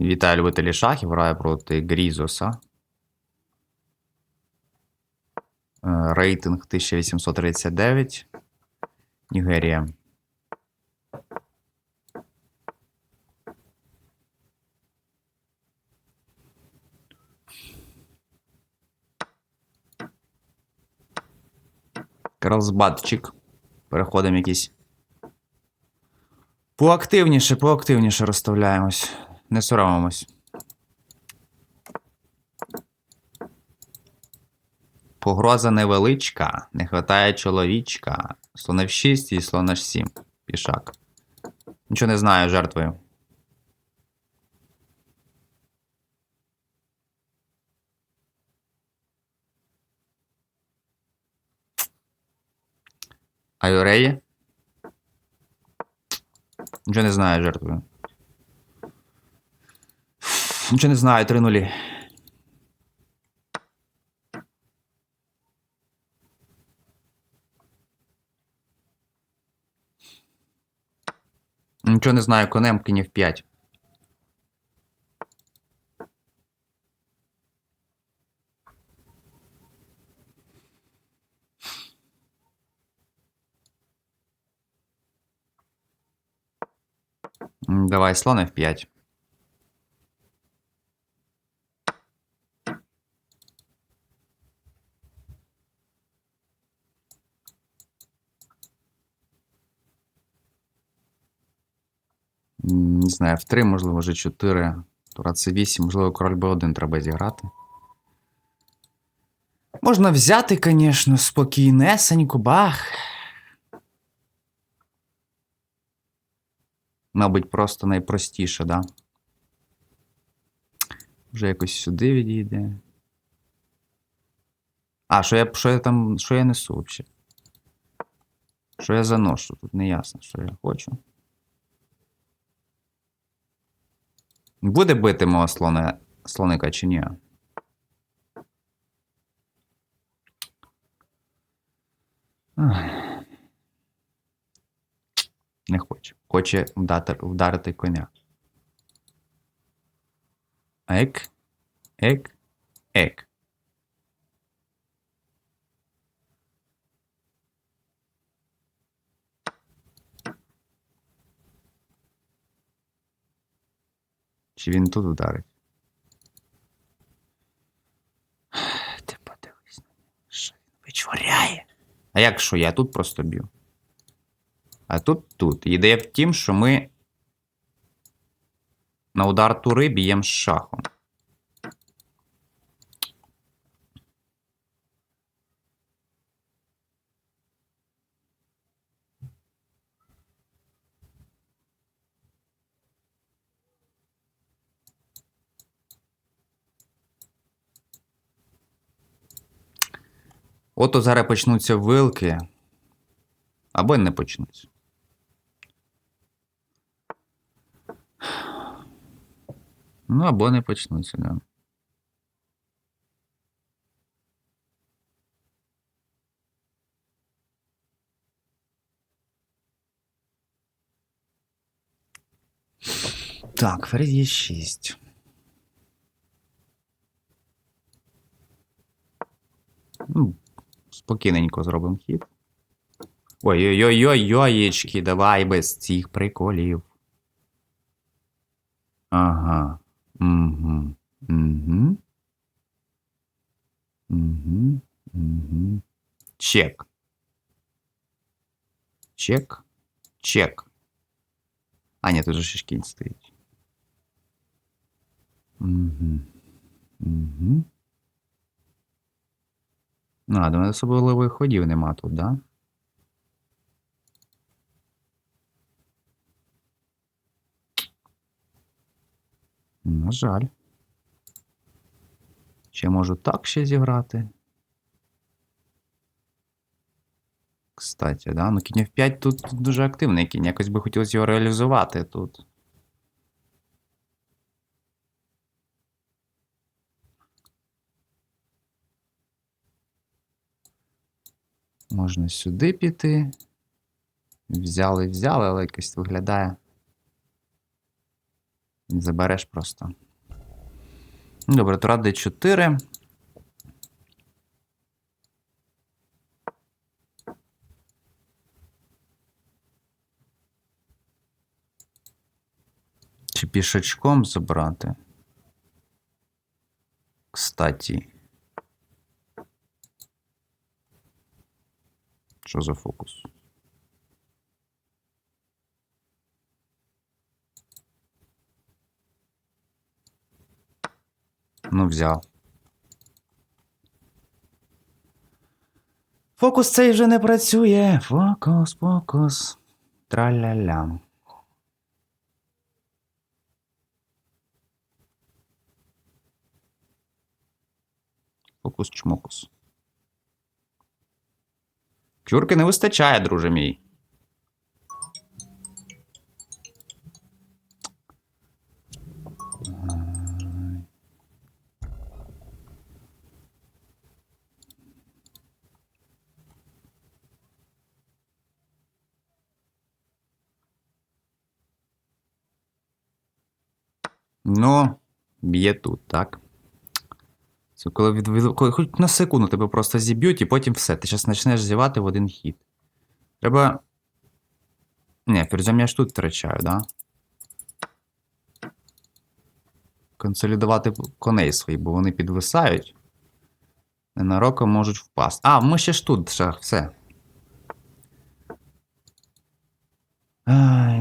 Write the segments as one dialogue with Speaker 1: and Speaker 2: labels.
Speaker 1: Вітаю любителі шахів, граю проти Грізоса. Е, Рейтинг 1839. Нігерія. Карлсбадчик. Переходимо якісь. Поактивніше, поактивніше розставляємось. Не соромимось. Погроза невеличка, не хватає чоловічка. Слон F6 і слон H7. Пішак. Нічого не знаю, жертвою. Айореї? Нічого не знаю, жертвою. Нічого не знаю, 3 нулі. Нічого не знаю, конем кінів 5. Давай слон F5. Не знаю, в 3, можливо, вже 4. Тура С8, можливо, король Б1 треба зіграти. Можна взяти, звісно, спокійнесенько, бах. Мабуть, просто найпростіше, да? Вже якось сюди відійде. А, що я, що я там. Що я несу взагалі? Що я заношу? Тут не ясно, що я хочу. Буде бити мого слона, слоника чи ні? Не хоче. Хоче вдати, вдарити коня. Ек. Ек. Ек. Чи він тут вдарить? Ти подивись на нього. Що він вичворяє? А як що? Я тут просто б'ю. А тут тут. Ідея в тім, що ми на удар тури б'ємо шахом. Ото зараз почнуться вилки. Або не почнуться. Ну, або не почнуться, да. Так, ферзь є 6. Ну, спокійненько зробимо хід. Ой-ой-ой-ой-ой, давай без цих приколів. Ага. Угу. Угу. Угу. Угу. Чек. Чек. Чек. А, ні, тут же кінь стоїть. Угу. Угу. Ну, а, до особливих ходів нема тут, да? На жаль. Ще можу так ще зіграти. Кстати, да? Ну, кінь F5 тут дуже активний кінь. Якось би хотілося його реалізувати тут. Можна сюди піти. Взяли, взяли, але якось виглядає. Забереш просто. Добре, тура d4. Чи пішачком забрати? Кстати. Що за фокус? Ну, взяв. Фокус цей вже не працює. Фокус, фокус. Траля-ля. Фокус чмокус. Кюрки не вистачає, друже мій. Ну, б'є тут, так? Коли, від, коли хоч на секунду тебе просто зіб'ють, і потім все. Ти зараз почнеш зівати в один хід. Треба. Ні, ферзем я ж тут втрачаю, да? Консолідувати коней свої, бо вони підвисають. Ненароком можуть впасти. А, ми ще ж тут шах, все.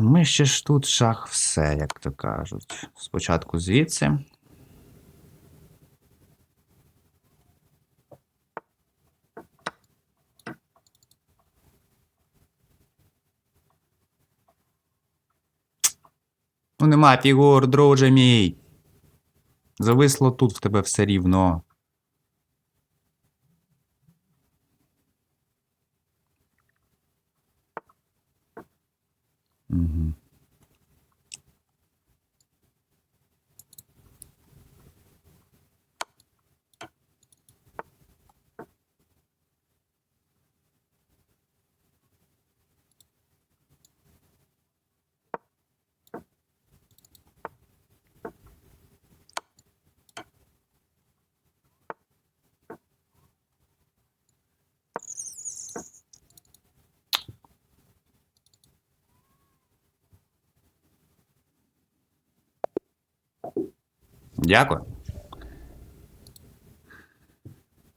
Speaker 1: Ми ще ж тут шах, все, як то кажуть. Спочатку звідси. Ну, нема фігур, друже мій. Зависло тут в тебе все рівно. Угу. Дякую.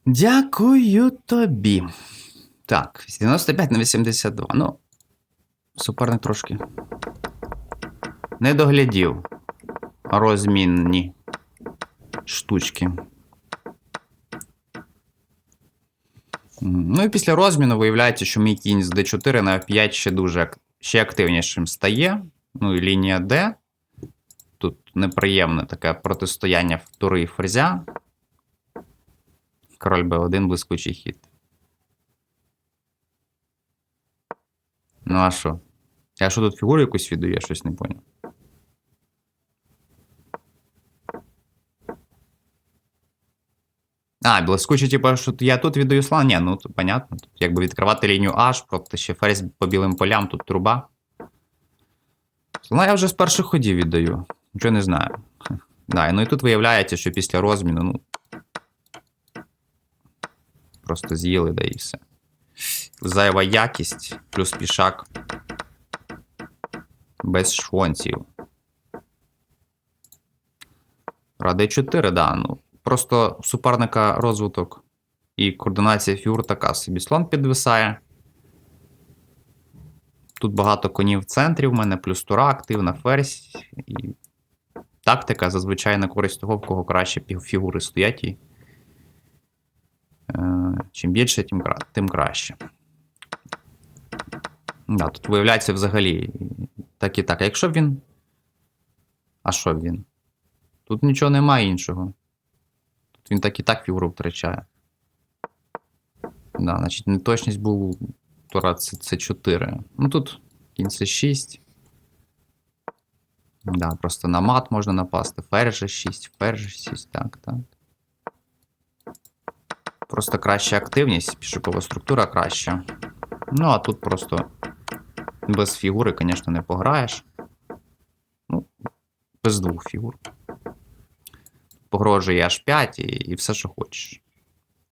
Speaker 1: Дякую тобі. Так, 95 на 82. Ну, суперник трошки. Не доглядів розмінні штучки. Ну і після розміну виявляється, що мій кінь з D4 на F5 ще дуже ще активнішим стає. Ну і лінія D. Тут неприємне таке протистояння в тури і ферзя. Король Б1 блискучий хід. Ну а що? Я що тут фігуру якусь віддаю, я щось не поняв. А, блискучий, типу, що я тут віддаю слон? Ні, ну то понятно. Тут якби відкривати лінію H, проти ще ферзь по білим полям, тут труба. Слона я вже з перших ходів віддаю. Нічого не знаю. Да, ну і тут виявляється, що після розміну, ну. Просто з'їли, да і все. Зайва якість, плюс пішак. Без швонців. Ради 4, да. Ну, просто суперника розвиток і координація фігур така собі. Слон підвисає. Тут багато конів в центрі в мене, плюс тура активна, ферзь. І тактика зазвичай на користь того, в кого краще фігури стоять. І, е, чим більше, тим, тим краще. Да, тут виявляється взагалі так і так. А якщо він. А що він? Тут нічого немає іншого. Тут він так і так фігуру втрачає. Да, значить, неточність був Тура це 4 Ну тут кінь це 6 Да, просто на мат можна напасти. Ферзь 6, ферзь 6, так, так. Просто краща активність, пішокова структура краща. Ну, а тут просто без фігури, звісно, не пограєш. Ну, без двох фігур. Погрожує аж 5 і, і все, що хочеш.